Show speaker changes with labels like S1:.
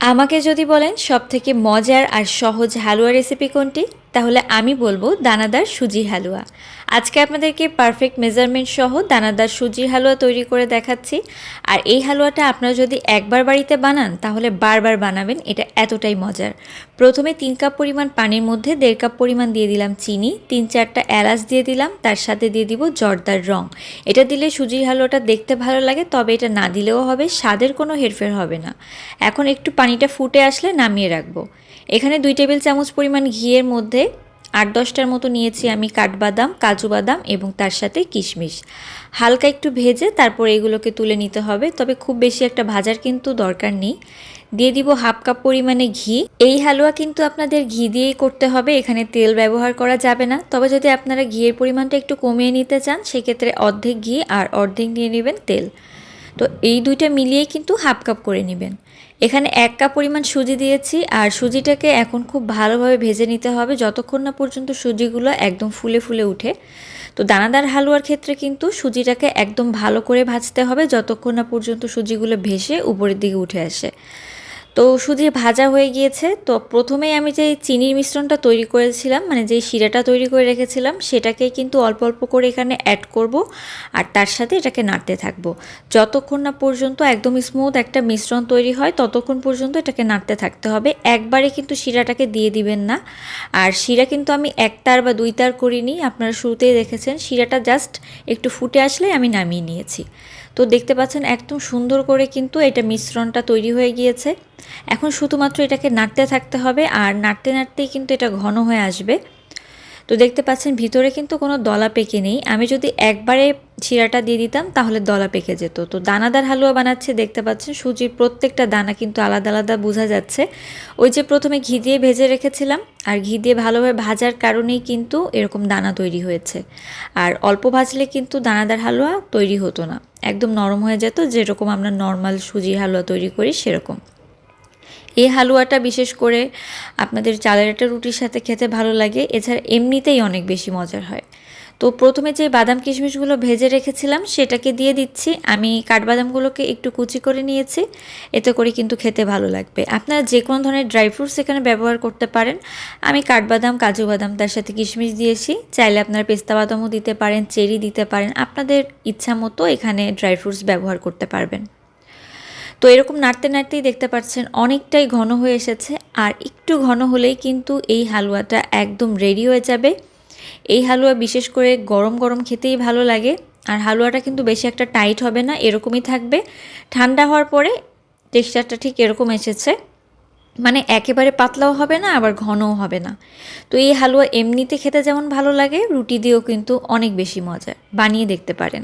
S1: আমাকে যদি বলেন সব থেকে মজার আর সহজ হালুয়া রেসিপি কোনটি, তাহলে আমি বলব দানাদার সুজির হালুয়া। আজকে আপনাদেরকে পারফেক্ট মেজারমেন্ট সহ দানাদার সুজির হালুয়া তৈরি করে দেখাচ্ছি। আর এই হালুয়াটা আপনারা যদি একবার বাড়িতে বানান, তাহলে বারবার বানাবেন, এটা এতটাই মজার। প্রথমে তিন কাপ পরিমাণ পানির মধ্যে দেড় কাপ পরিমাণ দিয়ে দিলাম চিনি, তিন চারটা এলাচ দিয়ে দিলাম, তার সাথে দিয়ে দিব জর্দার রং। এটা দিলে সুজির হালুয়াটা দেখতে ভালো লাগে, তবে এটা না দিলেও হবে, স্বাদের কোনো হেরফের হবে না। এখন একটু পানিটা ফুটে আসলে নামিয়ে রাখব। এখানে দুই টেবিল চামচ পরিমাণ ঘিয়ের মধ্যে আট দশটার মতো নিয়েছি আমি কাঠবাদাম, কাজু বাদাম এবং তার সাথে কিশমিশ। হালকা একটু ভেজে তারপর এগুলোকে তুলে নিতে হবে, তবে খুব বেশি একটা ভাজার কিন্তু দরকার নেই। দিয়ে দিব হাফ কাপ পরিমাণে ঘি। এই হালুয়া কিন্তু আপনাদের ঘি দিয়েই করতে হবে, এখানে তেল ব্যবহার করা যাবে না। তবে যদি আপনারা ঘিয়ের পরিমাণটা একটু কমিয়ে নিতে চান, সেক্ষেত্রে অর্ধেক ঘি আর অর্ধেক নিয়ে নেবেন তেল। তো এই দুইটা মিলিয়ে কিন্তু হাফ কাপ করে নেবেন। এখানে এক কাপ পরিমাণ সুজি দিয়েছি আর সুজিটাকে এখন খুব ভালোভাবে ভেজে নিতে হবে যতক্ষণ না পর্যন্ত সুজিগুলো একদম ফুলে ফুলে উঠে। তো দানাদার হালুয়ার ক্ষেত্রে কিন্তু সুজিটাকে একদম ভালো করে ভাজতে হবে যতক্ষণ না পর্যন্ত সুজিগুলো ভেসে উপরের দিকে উঠে আসে। তো সুজি ভাজা হয়ে গিয়েছে। তো প্রথমেই আমি যে চিনির মিশ্রণটা তৈরি করেছিলাম মানে যে শিরাটা তৈরি করে রেখেছিলাম, সেটাকে কিন্তু অল্প অল্প করে এখানে অ্যাড করব আর তার সাথে এটাকে নাড়তে থাকব। যতক্ষণ না পর্যন্ত একদম স্মুথ একটা মিশ্রণ তৈরি হয়, ততক্ষণ পর্যন্ত এটাকে নাড়তে থাকতে হবে। একবারে কিন্তু শিরাটাকে দিয়ে দিবেন না। আর শিরা কিন্তু আমি একটার বা দুই তার করিনি, আপনারা শুরুতেই দেখেছেন। শিরাটা জাস্ট একটু ফুটে আসলে আমি নামিয়ে নিয়েছি। তো দেখতে পাচ্ছেন, একদম সুন্দর করে কিন্তু এটা মিশ্রণটা তৈরি হয়ে গিয়েছে। এখন শুধুমাত্র এটাকে নাড়তে থাকতে হবে আর নাড়তে নাড়তেই কিন্তু এটা ঘন হয়ে আসবে। তো দেখতে পাচ্ছেন ভিতরে কিন্তু কোনো দলা পেকে নেই। আমি যদি একবারে শিরাটা দিয়ে দিতাম তাহলে দলা পেকে যেত। তো দানাদার হালুয়া বানাচ্ছে, দেখতে পাচ্ছেন সুজির প্রত্যেকটা দানা কিন্তু আলাদা আলাদা বোঝা যাচ্ছে। ওই যে প্রথমে ঘি দিয়ে ভেজে রেখেছিলাম আর ঘি দিয়ে ভালোভাবে ভাজার কারণেই কিন্তু এরকম দানা তৈরি হয়েছে। আর অল্প ভাজলে কিন্তু দানাদার হালুয়া তৈরি হতো না। একদম নরম হয়ে যেত, যেরকম আমরা নর্মাল সুজির হালুয়া তৈরি করি সেরকম। এই হালুয়াটা বিশেষ করে আপনাদের চালের একটা রুটির সাথে খেতে ভালো লাগে, এছাড়া এমনিতেই অনেক বেশি মজার হয়। তো প্রথমে যে বাদাম কিশমিশগুলো ভেজে রেখেছিলাম, সেটাকে দিয়ে দিচ্ছি। আমি কাঠবাদামগুলোকে একটু কুচি করে নিয়েছি, এতে করে কিন্তু খেতে ভালো লাগবে। আপনারা যে কোনো ধরনের ড্রাই ফ্রুটস এখানে ব্যবহার করতে পারেন। আমি কাঠবাদাম, কাজু বাদাম, তার সাথে কিশমিশ দিয়েছি। চাইলে আপনারা পেস্তা বাদামও দিতে পারেন, চেরি দিতে পারেন। আপনাদের ইচ্ছা মতো এখানে ড্রাই ফ্রুটস ব্যবহার করতে পারবেন। তো এরকম নাড়তে নাড়তেই দেখতে পাচ্ছেন অনেকটাই ঘন হয়ে এসেছে, আর একটু ঘন হলেই কিন্তু এই হালুয়াটা একদম রেডি হয়ে যাবে। এই হালুয়া বিশেষ করে গরম গরম খেতেই ভালো লাগে, আর হালুয়াটা কিন্তু বেশি একটা টাইট হবে না, এরকমই থাকবে। ঠান্ডা হওয়ার পরে টেক্সচারটা ঠিক এরকম এসেছে মানে একেবারে পাতলাও হবে না, আবার ঘনও হবে না। তো এই হালুয়া এমনিতে খেতে যেমন ভালো লাগে, রুটি দিয়েও কিন্তু অনেক বেশি মজার, বানিয়ে দেখতে পারেন।